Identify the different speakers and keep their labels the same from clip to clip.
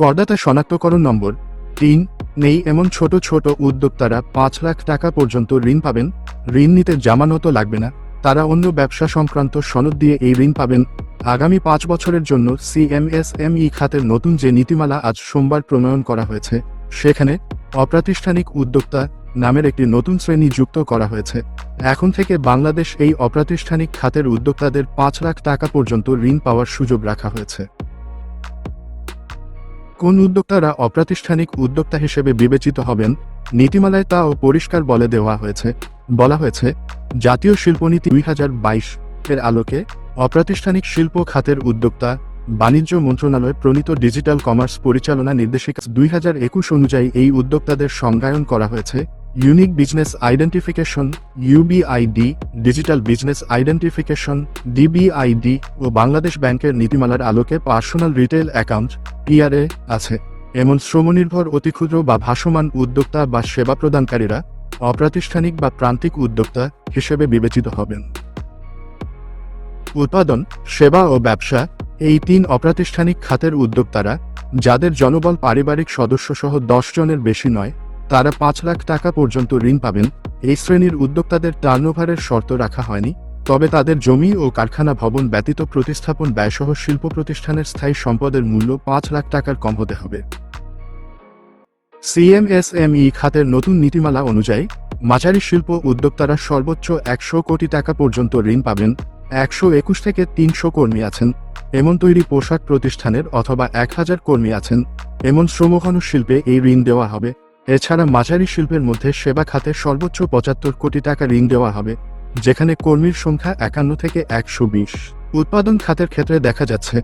Speaker 1: করদাতা শনাক্তকরণ নম্বর, তিন, নেই এমন ছোট ছোট উদ্যোক্তারা পাঁচ লাখ টাকা পর্যন্ত ঋণ পাবেন, ঋণ নিতে জামানত লাগবে না, তারা অন্য ব্যবসা সংক্রান্ত সনদ দিয়ে এই ঋণ পাবেন। আগামী পাঁচ বছরের জন্য সিএমএসএমই খাতের নতুন যে নীতিমালা আজ সোমবার প্রণয়ন করা হয়েছে, সেখানে অপ্রাতিষ্ঠানিক উদ্যোক্তা নামের একটি নতুন শ্রেণি যুক্ত করা হয়েছে। এখন থেকে বাংলাদেশ এই অপ্রাতিষ্ঠানিক খাতের উদ্যোক্তাদের পাঁচ লাখ টাকা পর্যন্ত ঋণ পাওয়ার সুযোগ রাখা হয়েছে। কোন উদ্যোক্তারা অপ্রাতিষ্ঠানিক উদ্যোক্তা হিসেবে বিবেচিত হবেন, নীতিমালায় তাও পরিষ্কার বলে দেওয়া হয়েছে, বলা হয়েছে, জাতীয় শিল্পনীতি দুই হাজার বাইশ এর আলোকে অপ্রাতিষ্ঠানিক শিল্প খাতের উদ্যোক্তা, বাণিজ্য মন্ত্রণালয় প্রণীত ডিজিটাল কমার্স পরিচালনা নির্দেশিকা দুই হাজার একুশ অনুযায়ী এই উদ্যোক্তাদের সংজ্ঞায়ন করা হয়েছে। Unique business identification UBID digital business identification DBID ও বাংলাদেশ ব্যাংকের নীতিমালার আলোকে পার্সোনাল রিটেল অ্যাকাউন্ট, পিআরএ, আছে। এমন শ্রমনির্ভর, অতিক্ষুদ্র বা ভাসমান উদ্যোক্তা বা সেবা প্রদানকারীরা অপ্রাতিষ্ঠানিক বা প্রান্তিক উদ্যোক্তা হিসেবে বিবেচিত হবেন। উৎপাদন, সেবা ও ব্যবসা এই তিন অপ্রাতিষ্ঠানিক খাতের উদ্যোক্তারা, যাদের জনবল পারিবারিক সদস্য সহ দশ জনের বেশি নয় তারা পাঁচ লাখ টাকা পর্যন্ত ঋণ পাবেন। এই শ্রেণির উদ্যোক্তাদের টার্নওভারের শর্ত রাখা হয়নি। তবে তাদের জমি ও কারখানা ভবন ব্যতীত প্রতিস্থাপন ব্যয়সহ শিল্প প্রতিষ্ঠানের স্থায়ী সম্পদের মূল্য পাঁচ লাখ টাকার কম হতে হবে। সিএমএসএমই খাতের নতুন নীতিমালা অনুযায়ী মাঝারি শিল্প উদ্যোক্তারা সর্বোচ্চ একশো কোটি টাকা পর্যন্ত ঋণ পাবেন। একশো একুশ থেকে তিনশো কর্মী আছেন। এমন তৈরি পোশাক প্রতিষ্ঠানের অথবা এক হাজার কর্মী আছেন। এমন শ্রমঘন শিল্পে এই ঋণ দেওয়া হবে। এছাড়া মাঝারি শিল্পের মধ্যে সেবা খাতে সর্বোচ্চ পঁচাত্তর কোটি টাকা ঋণ দেওয়া হবে, যেখানে কর্মীর সংখ্যা একান্ন থেকে একশো বিশ। উৎপাদন খাতের ক্ষেত্রে দেখা যাচ্ছে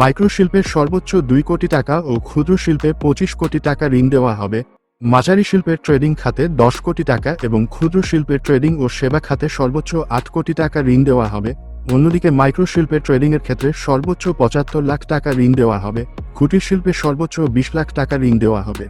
Speaker 1: মাইক্রো শিল্পের সর্বোচ্চ দুই কোটি টাকা ও ক্ষুদ্র শিল্পে পঁচিশ কোটি টাকা ঋণ দেওয়া হবে। মাঝারি শিল্পের ট্রেডিং খাতে দশ কোটি টাকা এবং ক্ষুদ্র শিল্পের ট্রেডিং ও সেবা খাতে সর্বোচ্চ আট কোটি টাকা ঋণ দেওয়া হবে। অন্যদিকে মাইক্রো শিল্পের ট্রেডিং এর ক্ষেত্রে সর্বোচ্চ পঁচাত্তর লাখ টাকা ঋণ দেওয়া হবে। কুটির শিল্পে সর্বোচ্চ বিশ লাখ টাকা ঋণ দেওয়া হবে।